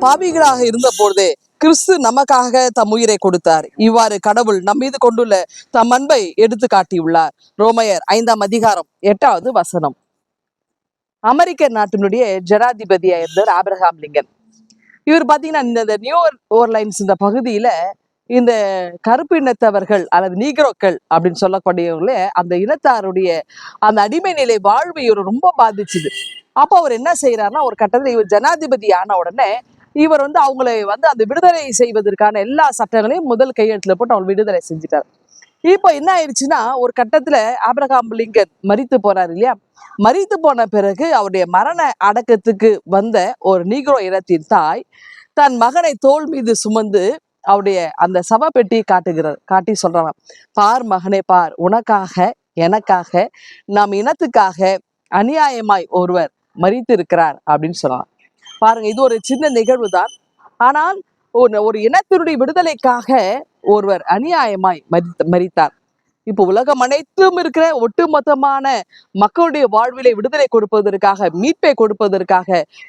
நாம் பாவிகளாக இருந்த பொழுதே கிறிஸ்து நமக்காக தம் உயிரை கொடுத்தார். இவ்வாறு கடவுள் நம் மீது கொண்டுள்ள தம் அன்பை எடுத்து காட்டியுள்ளார். ரோமையர் ஐந்தாம் அதிகாரம் எட்டாவது வசனம். அமெரிக்க நாட்டினுடைய ஜனாதிபதியா இருந்தார் ஆப்ரஹாம் லிங்கன். இவர் பாத்தீங்கன்னா இந்த நியூ ஓர்லைன்ஸ் இந்த பகுதியில இந்த கருப்பு இனத்தவர்கள் அல்லது நீக்ரோக்கள் அப்படின்னு சொல்லக்கூடியவர்களே அந்த இனத்தாருடைய அந்த அடிமை நிலை வாழ்வு இவர் ரொம்ப பாதிச்சுது. அப்போ அவர் என்ன செய்யறாருன்னா ஒரு கட்டத்தில் இவர் ஜனாதிபதி ஆன உடனே இவர் வந்து அவங்களை வந்து அந்த விடுதலை செய்வதற்கான எல்லா சட்டங்களையும் முதல் கையெழுத்துல போட்டு அவங்க விடுதலை செஞ்சுட்டார். இப்போ என்ன ஆயிடுச்சுன்னா ஒரு கட்டத்துல ஆபிரகாம் லிங்கன் மறித்து போறாரு இல்லையா? மறித்து போன பிறகு அவருடைய மரண அடக்கத்துக்கு வந்த ஒரு நீக்ரோ இனத்தின் தாய் தன் மகனை தோள் மீது சுமந்து அவருடைய அந்த சப பெட்டியை காட்டுகிறார் காட்டி சொல்றாங்க பார் மகனே பார் உனக்காக எனக்காக நம் இனத்துக்காக அநியாயமாய் ஒருவர் மறித்து இருக்கிறார் அப்படின்னு சொல்லலாம் பாருங்க இது ஒரு சின்ன நிகழ்வு தான் ஆனால் ஒரு ஒரு இனத்தினுடைய விடுதலைக்காக ஒருவர் அநியாயமாய் மறித்த மறித்தார். இப்போ உலகம் அனைத்தும் இருக்கிற ஒட்டுமொத்தமான மக்களுடைய வாழ்விலை விடுதலை கொடுப்பதற்காக மீட்பை கொடுப்பதற்காக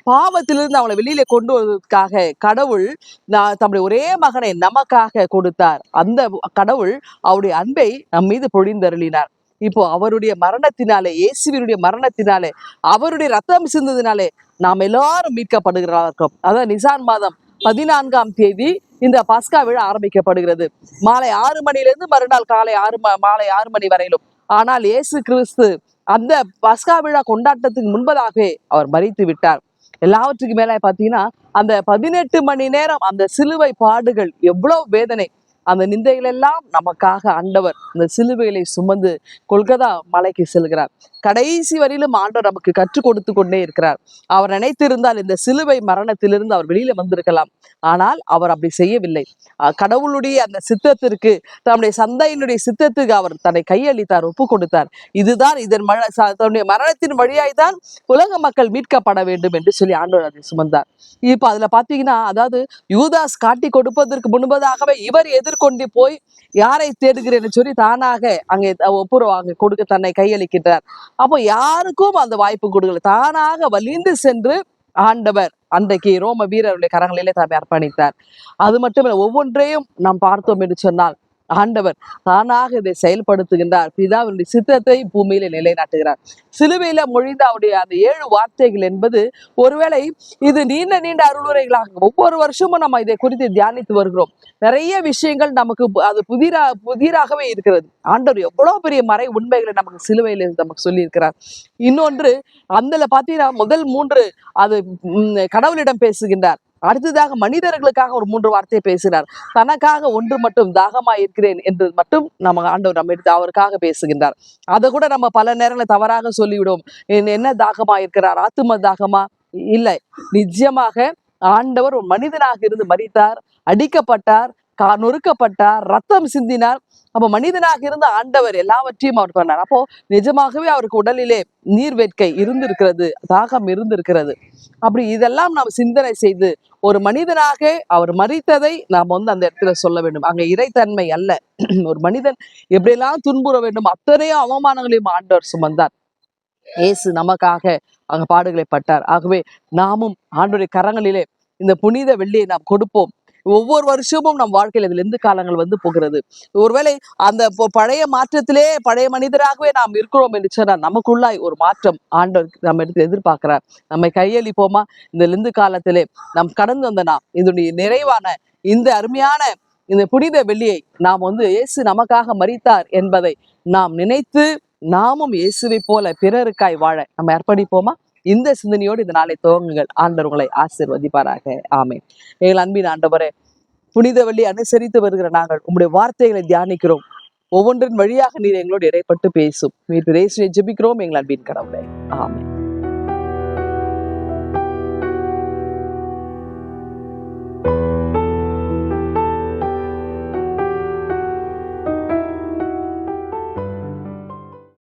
பாவத்திலிருந்து அவங்களை வெளியில கொண்டு வருவதற்காக கடவுள் நான் தம்முடைய ஒரே மகனை நமக்காக கொடுத்தார். அந்த கடவுள் அவருடைய அன்பை நம் மீது பொழிந்தருளினார். இப்போ அவருடைய மரணத்தினாலே இயேசுவினுடைய மரணத்தினாலே அவருடைய ரத்தம் சிந்ததினாலே நாம் எல்லாரும் மீட்கப்படுகிறார்கள். இருக்கோம் அதான் நிசான் மாதம் பதினான்காம் தேதி இந்த பஸ்கா விழா ஆரம்பிக்கப்படுகிறது. மாலை ஆறு மணியிலிருந்து மறுநாள் காலை ஆறு ம- மாலை ஆறு மணி வரையிலும். ஆனால் இயேசு கிறிஸ்து அந்த பஸ்கா விழா கொண்டாட்டத்துக்கு முன்பதாகவே அவர் மறித்து விட்டார். எல்லாவற்றுக்கும் மேல பாத்தீங்கன்னா அந்த பதினெட்டு மணி நேரம் அந்த சிலுவை பாடுகள் எவ்வளவு வேதனை. அந்த நிந்தைகளெல்லாம் நமக்காக ஆண்டவர் அந்த சிலுவைகளை சுமந்து கொல்கதா மலைக்கு செல்கிறார். கடைசி வரையிலும் ஆண்டவர் நமக்கு கற்றுக் கொடுத்து கொண்டே இருக்கிறார். அவர் நினைத்திருந்தால் இந்த சிலுவை மரணத்திலிருந்து அவர் வெளியில வந்திருக்கலாம். ஆனால் அவர் அப்படி செய்யவில்லை. கடவுளுடைய அந்த சித்தத்திற்கு தன்னுடைய சந்தையினுடைய சித்தத்துக்கு அவர் தன்னை கையளித்தார் ஒப்பு கொடுத்தார் இதுதான் இதன் மழ தன்னுடைய மரணத்தின் வழியாய் தான் உலக மக்கள் மீட்கப்பட வேண்டும் என்று சொல்லி ஆண்டவர் அதை சுமந்தார். இப்ப அதுல பாத்தீங்கன்னா அதாவது யூதாஸ் காட்டி கொடுப்பதற்கு முன்பதாகவே இவர் எதிர்கொண்டு போய் யாரை தேடுகிறேன்னு சொல்லி தானாக அங்கே ஒப்புரவு அங்கே கொடுக்க தன்னை கையளிக்கின்றார். அப்போ யாருக்கும் அந்த வாய்ப்பு கொடுக்கல. தானாக வலிந்து சென்று ஆண்டவர் அன்றைக்கு ரோம வீரருடைய கரங்களிலே தம்மை அர்ப்பணித்தார். அது மட்டுமில்லை ஒவ்வொன்றையும் நாம் பார்த்தோம் என்று சொன்னால் ஆண்டவர் தானாக இதை செயல்படுத்துகின்றார். பிதாவினுடைய சித்தத்தை பூமியில நிலைநாட்டுகிறார். சிலுவையில மொழிந்த அவருடைய அந்த ஏழு வார்த்தைகள் என்பது ஒருவேளை இது நீண்ட நீண்ட அருளுரைகளாக ஒவ்வொரு வருஷமும் நம்ம இதை குறித்து தியானித்து வருகிறோம். நிறைய விஷயங்கள் நமக்கு பு- அது புதிரா புதிராகவே இருக்கிறது. ஆண்டவர் எவ்வளவு பெரிய மறை உண்மைகளை நமக்கு சிலுவையில நமக்கு சொல்லியிருக்கிறார். இன்னொன்று அதுல பாத்தீங்கன்னா முதல் மூன்று அது கடவுளிடம் பேசுகின்றார். அடுத்ததாக மனிதர்களுக்காக ஒரு மூன்று வார்த்தையை பேசினார் தனக்காக ஒன்று மட்டும் தாகமா இருக்கிறேன் என்று மட்டும் நம்ம ஆண்டவர் நம்ம எடுத்து அவருக்காக பேசுகின்றார். அதை கூட நம்ம பல நேரங்களில் தவறாக சொல்லிவிடும். என்ன- என்ன தாகமா இருக்கிறார்? ஆத்தும தாகமா? இல்லை. நிச்சயமாக ஆண்டவர் ஒரு மனிதனாக இருந்து மறித்தார் அடிக்கப்பட்டார் நொறுக்கப்பட்டார் ரத்தம் சிந்தினார். அப்ப மனிதனாக இருந்த ஆண்டவர் எல்லாவற்றையும் அவர் பண்ணார். அப்போ நிஜமாகவே அவருக்கு உடலிலே நீர் வேட்கை இருந்திருக்கிறது தாகம் இருந்திருக்கிறது. அப்படி இதெல்லாம் நாம் சிந்தனை செய்து ஒரு மனிதனாக அவர் மறித்ததை நாம் வந்து அந்த இடத்துல சொல்ல வேண்டும். அங்க இறைத்தன்மை அல்ல. ஒரு மனிதன் எப்படியெல்லாம் துன்புற வேண்டும் அத்தனையும் அவமானங்களையும் ஆண்டவர் சுமந்தார். இயேசு நமக்காக அங்க பாடுகளை பட்டார் ஆகவே நாமும் ஆண்டுடைய கரங்களிலே இந்த புனித வெள்ளியை நாம் கொடுப்போம். ஒவ்வொரு வருஷமும் நம் வாழ்க்கையில் இதுல இருந்து காலங்கள் வந்து போகிறது. ஒருவேளை அந்த பழைய மாற்றத்திலே பழைய மனிதராகவே நாம் இருக்கிறோம் என்று சொன்னால் நமக்குள்ளாய் ஒரு மாற்றம் ஆண்டவர் நம்ம எடுத்து எதிர்பார்க்கிறார். நம்மை கையளிப்போமா? இந்த லிந்து காலத்திலே நாம் கடந்து வந்த நாம் இதனுடைய நிறைவான இந்த அருமையான இந்த புனித வெள்ளியை நாம் வந்து இயேசு நமக்காக மறித்தார் என்பதை நாம் நினைத்து நாமும் இயேசுவை போல பிறருக்காய் வாழ நம்ம அர்ப்பணிப்போமா? இந்த சிந்தனையோடு இந்த நாளை துவங்குங்கள். ஆண்டவர் உங்களை ஆசீர்வதிப்பாராக. ஆமை எங்கள் அன்பின் ஆண்டவரே புனித வழி அனுசரித்து வருகிற நாங்கள் உங்களுடைய வார்த்தைகளை தியானிக்கிறோம். ஒவ்வொன்றின் வழியாக நீர் எங்களோடு இடைப்பட்டு பேசும். மீட்பு இயேசுவை ஜெபிக்கிறோம். எங்கள் அன்பின் கடவுளை. ஆமை